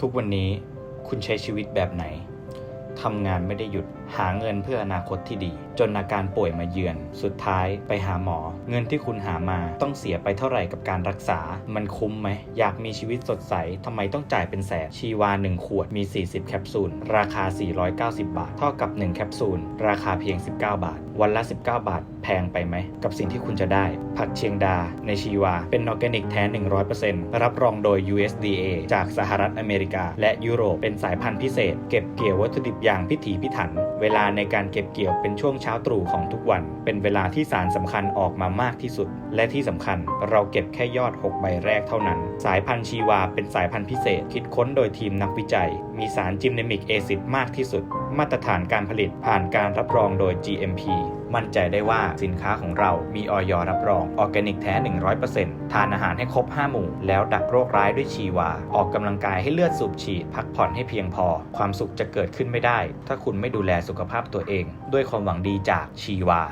ทุกวันนี้คุณใช้ชีวิตแบบไหน ทำงานไม่ได้หยุด หาเงินเพื่ออนาคตที่ดี จนอาการป่วยมาเยือน สุดท้ายไปหาหมอ เงินที่คุณหามาต้องเสียไปเท่าไหร่กับการรักษา มันคุ้มไหม อยากมีชีวิตสดใส ทำไมต้องจ่ายเป็นแสน ชีวา 1 ขวดมี 40 แคปซูล ราคา 490 บาท เท่ากับ 1 แคปซูล ราคาเพียง 19 บาท วันละ 19 บาท งไปไหม กับสิ่งที่คุณจะได้ ผักเชียงดาในชีวา เป็นออร์แกนิกแท้ 100%รับรองโดย USDA จากสหรัฐอเมริกา และยุโรปเป็นสายพันธุ์พิเศษ เก็บเกี่ยววัตถุดิบอย่างพิถีพิถัน เวลาในการเก็บเกี่ยวเป็นช่วงเช้าตรู่ของทุกวัน เป็นเวลาที่สารสำคัญออกมามากที่สุด และที่สำคัญเราเก็บแค่ยอด 6 ใบแรกเท่านั้น สายพันธุ์ชีวาเป็นสายพันธุ์พิเศษ คิดค้นโดยทีมนักวิจัย มีสารจิมเนมิกเอซิดมากที่สุด มาตรฐานการผลิตผ่านการรับรองโดย GMP มั่นใจได้ว่าสินค้าของเรามีออยรับรอง ออร์แกนิกแท้ 100%ทานอาหารให้ครบ 5 หมู่ แล้วดักโรคร้ายด้วยชีวา ออกกำลังกายให้เลือดสูบฉีด พักผ่อนให้เพียงพอ ความสุขจะเกิดขึ้นไม่ได้ ถ้าคุณไม่ดูแลสุขภาพตัวเอง ด้วยความหวังดีจากชีวา